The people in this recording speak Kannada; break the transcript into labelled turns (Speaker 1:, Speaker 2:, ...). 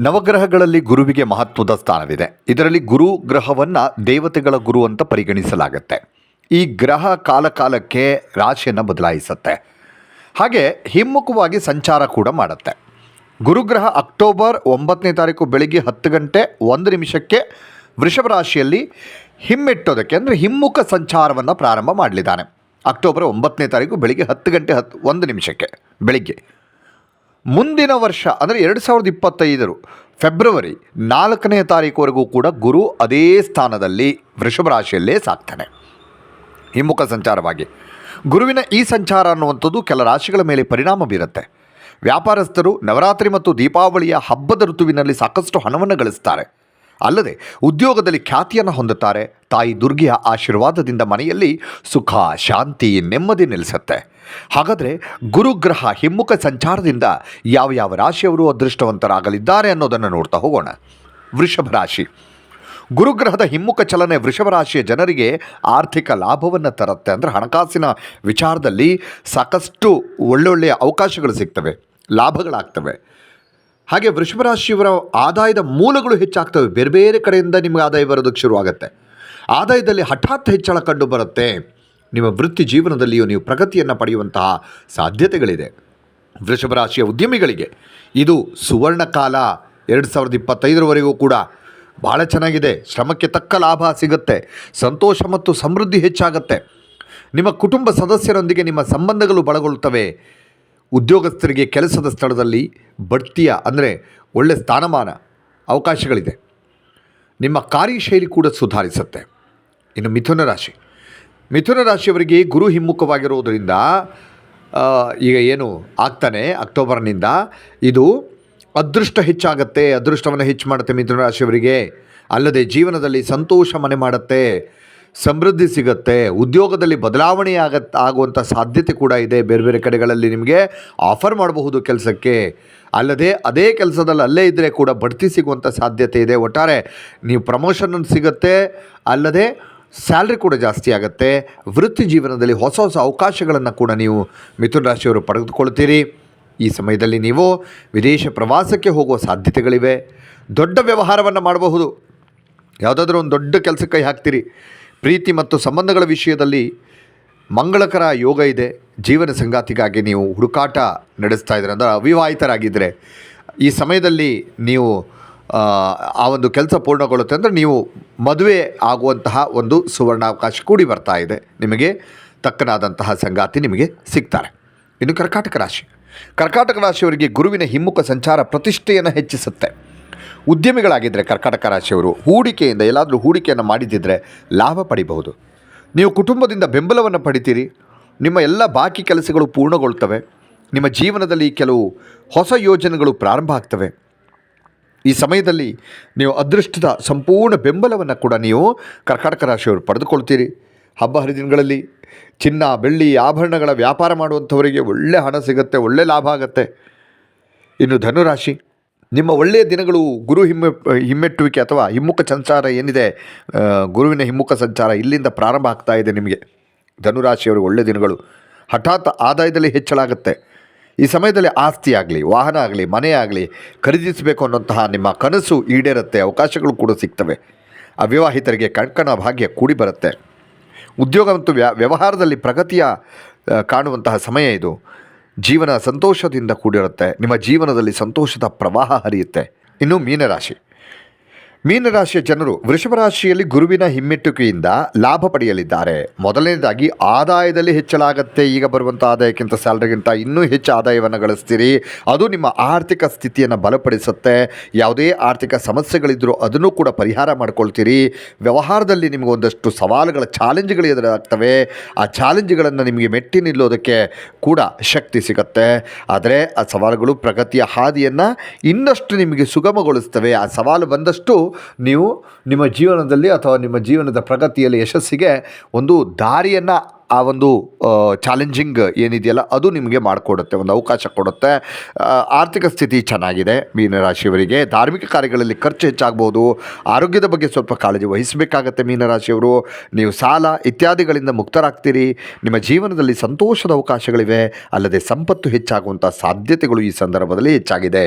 Speaker 1: ನವಗ್ರಹಗಳಲ್ಲಿ ಗುರುವಿಗೆ ಮಹತ್ವದ ಸ್ಥಾನವಿದೆ. ಇದರಲ್ಲಿ ಗುರು ಗ್ರಹವನ್ನು ದೇವತೆಗಳ ಗುರು ಅಂತ ಪರಿಗಣಿಸಲಾಗುತ್ತೆ. ಈ ಗ್ರಹ ಕಾಲಕಾಲಕ್ಕೆ ರಾಶಿಯನ್ನು ಬದಲಾಯಿಸುತ್ತೆ. ಹಾಗೆ ಹಿಮ್ಮುಖವಾಗಿ ಸಂಚಾರ ಕೂಡ ಮಾಡುತ್ತೆ. ಗುರುಗ್ರಹ ಅಕ್ಟೋಬರ್ ಒಂಬತ್ತನೇ ತಾರೀಕು ಬೆಳಿಗ್ಗೆ ಹತ್ತು ಗಂಟೆ ಒಂದು ನಿಮಿಷಕ್ಕೆ ವೃಷಭ ರಾಶಿಯಲ್ಲಿ ಹಿಮ್ಮೆಟ್ಟೋದಕ್ಕೆ ಅಂದರೆ ಹಿಮ್ಮುಖ ಸಂಚಾರವನ್ನು ಪ್ರಾರಂಭ ಮಾಡಲಿದ್ದಾನೆ. ಅಕ್ಟೋಬರ್ ಒಂಬತ್ತನೇ ತಾರೀಕು ಬೆಳಿಗ್ಗೆ ಹತ್ತು ಗಂಟೆ ಹತ್ತು ಒಂದು ನಿಮಿಷಕ್ಕೆ ಬೆಳಿಗ್ಗೆ. ಮುಂದಿನ ವರ್ಷ, ಅಂದರೆ ಎರಡು ಸಾವಿರದ ಇಪ್ಪತ್ತೈದರು, ಫೆಬ್ರವರಿ ನಾಲ್ಕನೇ ತಾರೀಕುವರೆಗೂ ಕೂಡ ಗುರು ಅದೇ ಸ್ಥಾನದಲ್ಲಿ ವೃಷಭ ರಾಶಿಯಲ್ಲೇ ಸಾಕ್ತಾನೆ. ಹಿಮ್ಮುಖ ಸಂಚಾರವಾಗಿ. ಗುರುವಿನ ಈ ಸಂಚಾರ ಅನ್ನುವಂಥದ್ದು ಕೆಲ ರಾಶಿಗಳ ಮೇಲೆ ಪರಿಣಾಮ ಬೀರುತ್ತೆ. ವ್ಯಾಪಾರಸ್ಥರು ನವರಾತ್ರಿ ಮತ್ತು ದೀಪಾವಳಿಯ ಹಬ್ಬದ ಋತುವಿನಲ್ಲಿ ಸಾಕಷ್ಟು ಹಣವನ್ನು ಗಳಿಸ್ತಾರೆ. ಅಲ್ಲದೆ ಉದ್ಯೋಗದಲ್ಲಿ ಖ್ಯಾತಿಯನ್ನು ಹೊಂದುತ್ತಾರೆ. ತಾಯಿ ದುರ್ಗೆಯ ಆಶೀರ್ವಾದದಿಂದ ಮನೆಯಲ್ಲಿ ಸುಖ, ಶಾಂತಿ, ನೆಮ್ಮದಿ ನೆಲೆಸುತ್ತೆ. ಹಾಗಾದರೆ ಗುರುಗ್ರಹ, ಹಿಮ್ಮುಖ ಸಂಚಾರದಿಂದ ಯಾವ ಯಾವ ರಾಶಿಯವರು ಅದೃಷ್ಟವಂತರಾಗಲಿದ್ದಾರೆ ಅನ್ನೋದನ್ನು ನೋಡ್ತಾ ಹೋಗೋಣ. ವೃಷಭ ರಾಶಿ. ಗುರುಗ್ರಹದ ಹಿಮ್ಮುಖ ಚಲನೆ ವೃಷಭ ರಾಶಿಯ ಜನರಿಗೆ ಆರ್ಥಿಕ ಲಾಭವನ್ನು ತರುತ್ತೆ. ಅಂದರೆ ಹಣಕಾಸಿನ ವಿಚಾರದಲ್ಲಿ ಸಾಕಷ್ಟು ಒಳ್ಳೊಳ್ಳೆಯ ಅವಕಾಶಗಳು ಸಿಗ್ತವೆ, ಲಾಭಗಳಾಗ್ತವೆ. ಹಾಗೆ ವೃಷಭ ರಾಶಿಯವರ ಆದಾಯದ ಮೂಲಗಳು ಹೆಚ್ಚಾಗ್ತವೆ. ಬೇರೆ ಬೇರೆ ಕಡೆಯಿಂದ ನಿಮಗೆ ಆದಾಯ ಬರೋದಕ್ಕೆ ಶುರುವಾಗುತ್ತೆ. ಆದಾಯದಲ್ಲಿ ಹಠಾತ್ ಹೆಚ್ಚಳ ಕಂಡು ಬರುತ್ತೆ ನಿಮ್ಮ ವೃತ್ತಿ ಜೀವನದಲ್ಲಿಯೂ ನೀವು ಪ್ರಗತಿಯನ್ನು ಪಡೆಯುವಂತಹ ಸಾಧ್ಯತೆಗಳಿದೆ. ವೃಷಭ ರಾಶಿಯ ಉದ್ಯಮಿಗಳಿಗೆ ಇದು ಸುವರ್ಣ ಕಾಲ ಎರಡು ಸಾವಿರದ ಇಪ್ಪತ್ತೈದರವರೆಗೂ ಕೂಡ ಭಾಳ ಚೆನ್ನಾಗಿದೆ. ಶ್ರಮಕ್ಕೆ ತಕ್ಕ ಲಾಭ ಸಿಗುತ್ತೆ. ಸಂತೋಷ ಮತ್ತು ಸಮೃದ್ಧಿ ಹೆಚ್ಚಾಗುತ್ತೆ. ನಿಮ್ಮ ಕುಟುಂಬ ಸದಸ್ಯರೊಂದಿಗೆ ನಿಮ್ಮ ಸಂಬಂಧಗಳು ಬಲಗೊಳ್ಳುತ್ತವೆ ಉದ್ಯೋಗಸ್ಥರಿಗೆ ಕೆಲಸದ ಸ್ಥಳದಲ್ಲಿ ಬಡ್ತಿಯ, ಅಂದರೆ ಒಳ್ಳೆಯ ಸ್ಥಾನಮಾನ, ಅವಕಾಶಗಳಿದೆ. ನಿಮ್ಮ ಕಾರ್ಯಶೈಲಿ ಕೂಡ ಸುಧಾರಿಸುತ್ತೆ. ಇನ್ನು ಮಿಥುನ ರಾಶಿ. ಮಿಥುನ ರಾಶಿಯವರಿಗೆ ಗುರು ಹಿಮ್ಮುಖವಾಗಿರುವುದರಿಂದ ಈಗ ಏನು ಆಗ್ತಾನೆ ಅಕ್ಟೋಬರ್ನಿಂದ, ಇದು ಅದೃಷ್ಟ ಹೆಚ್ಚಾಗತ್ತೆ, ಅದೃಷ್ಟವನ್ನು ಹೆಚ್ಚು ಮಾಡುತ್ತೆ ಮಿಥುನ ರಾಶಿಯವರಿಗೆ. ಅಲ್ಲದೆ ಜೀವನದಲ್ಲಿ ಸಂತೋಷ ಮನೆ ಮಾಡುತ್ತೆ. ಸಮೃದ್ಧಿ ಸಿಗುತ್ತೆ, ಉದ್ಯೋಗದಲ್ಲಿ ಬದಲಾವಣೆ ಆಗತ್ತೆ ಆಗುವಂಥ ಸಾಧ್ಯತೆ ಕೂಡ ಇದೆ. ಬೇರೆ ಬೇರೆ ಕಡೆಗಳಲ್ಲಿ ನಿಮಗೆ ಆಫರ್ ಮಾಡಬಹುದು ಕೆಲಸಕ್ಕೆ. ಅಲ್ಲದೆ ಅದೇ ಕೆಲಸದಲ್ಲಿ ಅಲ್ಲೇ ಇದ್ದರೆ ಕೂಡ ಬಡ್ತಿ ಸಿಗುವಂಥ ಸಾಧ್ಯತೆ ಇದೆ. ಒಟ್ಟಾರೆ ನೀವು ಪ್ರಮೋಷನ್ ಸಿಗುತ್ತೆ, ಅಲ್ಲದೆ ಸ್ಯಾಲ್ರಿ ಕೂಡ ಜಾಸ್ತಿ ಆಗುತ್ತೆ. ವೃತ್ತಿ ಜೀವನದಲ್ಲಿ ಹೊಸ ಹೊಸ ಅವಕಾಶಗಳನ್ನು ಕೂಡ ನೀವು ಮಿಥುನ ರಾಶಿಯವರು ಪಡೆದುಕೊಳ್ತೀರಿ ಈ ಸಮಯದಲ್ಲಿ ನೀವು ವಿದೇಶ ಪ್ರವಾಸಕ್ಕೆ ಹೋಗುವ ಸಾಧ್ಯತೆಗಳಿವೆ. ದೊಡ್ಡ ವ್ಯವಹಾರವನ್ನು ಮಾಡಬಹುದು. ಯಾವುದಾದ್ರೂ ಒಂದು ದೊಡ್ಡ ಕೆಲಸಕ್ಕೆ ಕೈ ಹಾಕ್ತೀರಿ. ಪ್ರೀತಿ ಮತ್ತು ಸಂಬಂಧಗಳ ವಿಷಯದಲ್ಲಿ ಮಂಗಳಕರ ಯೋಗ ಇದೆ. ಜೀವನ ಸಂಗಾತಿಗಾಗಿ ನೀವು ಹುಡುಕಾಟ ನಡೆಸ್ತಾ ಇದ್ದೀರ ಅಂದರೆ ಅವಿವಾಹಿತರಾಗಿದ್ದರೆ ಈ ಸಮಯದಲ್ಲಿ ನೀವು ಆ, ಒಂದು ಕೆಲಸ ಪೂರ್ಣಗೊಳ್ಳುತ್ತೆ ಅಂದರೆ ನೀವು ಮದುವೆ ಆಗುವಂತಹ ಒಂದು ಸುವರ್ಣಾವಕಾಶ ಕೂಡಿ ಬರ್ತಾ ಇದೆ. ನಿಮಗೆ ತಕ್ಕನಾದಂತಹ ಸಂಗಾತಿ ನಿಮಗೆ ಸಿಗ್ತಾರೆ. ಇನ್ನು ಕರ್ಕಾಟಕ ರಾಶಿ. ಕರ್ಕಾಟಕ ರಾಶಿಯವರಿಗೆ ಗುರುವಿನ ಹಿಮ್ಮುಖ ಸಂಚಾರ ಪ್ರತಿಷ್ಠೆಯನ್ನು ಹೆಚ್ಚಿಸುತ್ತೆ. ಉದ್ಯಮಿಗಳಾಗಿದ್ದರೆ ಕರ್ಕಾಟಕ ರಾಶಿಯವರು, ಹೂಡಿಕೆಯಿಂದ ಎಲ್ಲಾದರೂ ಹೂಡಿಕೆಯನ್ನು ಮಾಡಿದ್ದಿದ್ರೆ ಲಾಭ ಪಡಿಬಹುದು. ನೀವು ಕುಟುಂಬದಿಂದ ಬೆಂಬಲವನ್ನು ಪಡಿತೀರಿ. ನಿಮ್ಮ ಎಲ್ಲ ಬಾಕಿ ಕೆಲಸಗಳು ಪೂರ್ಣಗೊಳ್ತವೆ. ನಿಮ್ಮ ಜೀವನದಲ್ಲಿ ಕೆಲವು ಹೊಸ ಯೋಜನೆಗಳು ಪ್ರಾರಂಭ ಆಗ್ತವೆ. ಈ ಸಮಯದಲ್ಲಿ ನೀವು ಅದೃಷ್ಟದ ಸಂಪೂರ್ಣ ಬೆಂಬಲವನ್ನು ಕೂಡ ನೀವು ಕರ್ಕಾಟಕ ರಾಶಿಯವರು ಪಡೆದುಕೊಳ್ತೀರಿ. ಹಬ್ಬ ಹರಿದಿನಗಳಲ್ಲಿ ಚಿನ್ನ, ಬೆಳ್ಳಿ, ಆಭರಣಗಳ ವ್ಯಾಪಾರ ಮಾಡುವಂಥವರಿಗೆ ಒಳ್ಳೆ ಹಣ ಸಿಗುತ್ತೆ, ಒಳ್ಳೆ ಲಾಭ ಆಗುತ್ತೆ. ಇನ್ನು ಧನುರಾಶಿ ನಿಮ್ಮ ಒಳ್ಳೆಯ ದಿನಗಳು ಗುರು ಹಿಮ್ಮೆ, ಹಿಮ್ಮೆಟ್ಟುವಿಕೆ ಅಥವಾ ಹಿಮ್ಮುಖ ಸಂಚಾರ ಏನಿದೆ ಗುರುವಿನ ಹಿಮ್ಮುಖ ಸಂಚಾರ ಇಲ್ಲಿಂದ ಪ್ರಾರಂಭ ಆಗ್ತಾ ಇದೆ ನಿಮಗೆ. ಧನುರಾಶಿಯವರಿಗೆ ಒಳ್ಳೆಯ ದಿನಗಳು. ಹಠಾತ್ ಆದಾಯದಲ್ಲಿ ಹೆಚ್ಚಳಾಗುತ್ತೆ ಈ ಸಮಯದಲ್ಲಿ ಆಸ್ತಿ ಆಗಲಿ, ವಾಹನ ಆಗಲಿ, ಮನೆ ಆಗಲಿ, ಖರೀದಿಸಬೇಕು ಅನ್ನೋಂತಹ ನಿಮ್ಮ ಕನಸು ಈಡೇರುತ್ತೆ, ಅವಕಾಶಗಳು ಕೂಡ ಸಿಗ್ತವೆ. ಅವಿವಾಹಿತರಿಗೆ ಕಣ್ಕಣ ಭಾಗ್ಯ ಕೂಡಿ ಬರುತ್ತೆ. ಉದ್ಯೋಗ ಮತ್ತು ವ್ಯ, ವ್ಯವಹಾರದಲ್ಲಿ ಪ್ರಗತಿಯ ಕಾಣುವಂತಹ ಸಮಯ ಇದು. ಜೀವನ ಸಂತೋಷದಿಂದ ಕೂಡಿರುತ್ತೆ. ನಿಮ್ಮ ಜೀವನದಲ್ಲಿ ಸಂತೋಷದ ಪ್ರವಾಹ ಹರಿಯುತ್ತೆ. ಇನ್ನು ಮೀನರಾಶಿ. ಮೀನರಾಶಿಯ ಜನರು ವೃಷಭ ರಾಶಿಯಲ್ಲಿ ಗುರುವಿನ ಹಿಮ್ಮೆಟ್ಟುಕೆಯಿಂದ ಲಾಭ ಪಡೆಯಲಿದ್ದಾರೆ. ಮೊದಲನೇದಾಗಿ ಆದಾಯದಲ್ಲಿ ಹೆಚ್ಚಳ ಆಗತ್ತೆ ಈಗ ಬರುವಂಥ ಆದಾಯಕ್ಕಿಂತ ಸ್ಯಾಲ್ರಿಗಿಂತ ಇನ್ನೂ ಹೆಚ್ಚು ಆದಾಯವನ್ನು ಗಳಿಸ್ತೀರಿ. ಅದು ನಿಮ್ಮ ಆರ್ಥಿಕ ಸ್ಥಿತಿಯನ್ನು ಬಲಪಡಿಸುತ್ತೆ. ಯಾವುದೇ ಆರ್ಥಿಕ ಸಮಸ್ಯೆಗಳಿದ್ದರೂ ಅದನ್ನು ಕೂಡ ಪರಿಹಾರ ಮಾಡ್ಕೊಳ್ತೀರಿ. ವ್ಯವಹಾರದಲ್ಲಿ ನಿಮಗೆ ಒಂದಷ್ಟು ಸವಾಲುಗಳ ಚಾಲೆಂಜ್ಗಳು ಎದುರಾಗ್ತವೆ. ಆ ಚಾಲೆಂಜ್ಗಳನ್ನು ನಿಮಗೆ ಮೆಟ್ಟಿ ನಿಲ್ಲೋದಕ್ಕೆ ಕೂಡ ಶಕ್ತಿ ಸಿಗುತ್ತೆ. ಆದರೆ ಆ ಸವಾಲುಗಳು ಪ್ರಗತಿಯ ಹಾದಿಯನ್ನು ಇನ್ನಷ್ಟು ನಿಮಗೆ ಸುಗಮಗೊಳಿಸ್ತವೆ. ಆ ಸವಾಲು ಬಂದಷ್ಟು ನೀವು ನಿಮ್ಮ ಜೀವನದಲ್ಲಿ ಅಥವಾ ನಿಮ್ಮ ಜೀವನದ ಪ್ರಗತಿಯಲ್ಲಿ ಯಶಸ್ಸಿಗೆ ಒಂದು ದಾರಿಯನ್ನು, ಆ ಒಂದು ಚಾಲೆಂಜಿಂಗ್ ಏನಿದೆಯಲ್ಲ ಅದು ನಿಮಗೆ ಮಾಡಿಕೊಡುತ್ತೆ, ಒಂದು ಅವಕಾಶ ಕೊಡುತ್ತೆ. ಆರ್ಥಿಕ ಸ್ಥಿತಿ ಚೆನ್ನಾಗಿದೆ ಮೀನರಾಶಿಯವರಿಗೆ ಧಾರ್ಮಿಕ ಕಾರ್ಯಗಳಲ್ಲಿ ಖರ್ಚು ಹೆಚ್ಚಾಗ್ಬೋದು. ಆರೋಗ್ಯದ ಬಗ್ಗೆ ಸ್ವಲ್ಪ ಕಾಳಜಿ ವಹಿಸಬೇಕಾಗತ್ತೆ ಮೀನರಾಶಿಯವರು ನೀವು ಸಾಲ ಇತ್ಯಾದಿಗಳಿಂದ ಮುಕ್ತರಾಗ್ತೀರಿ. ನಿಮ್ಮ ಜೀವನದಲ್ಲಿ ಸಂತೋಷದ ಅವಕಾಶಗಳಿವೆ. ಅಲ್ಲದೆ ಸಂಪತ್ತು ಹೆಚ್ಚಾಗುವಂಥ ಸಾಧ್ಯತೆಗಳು ಈ ಸಂದರ್ಭದಲ್ಲಿ ಹೆಚ್ಚಾಗಿದೆ.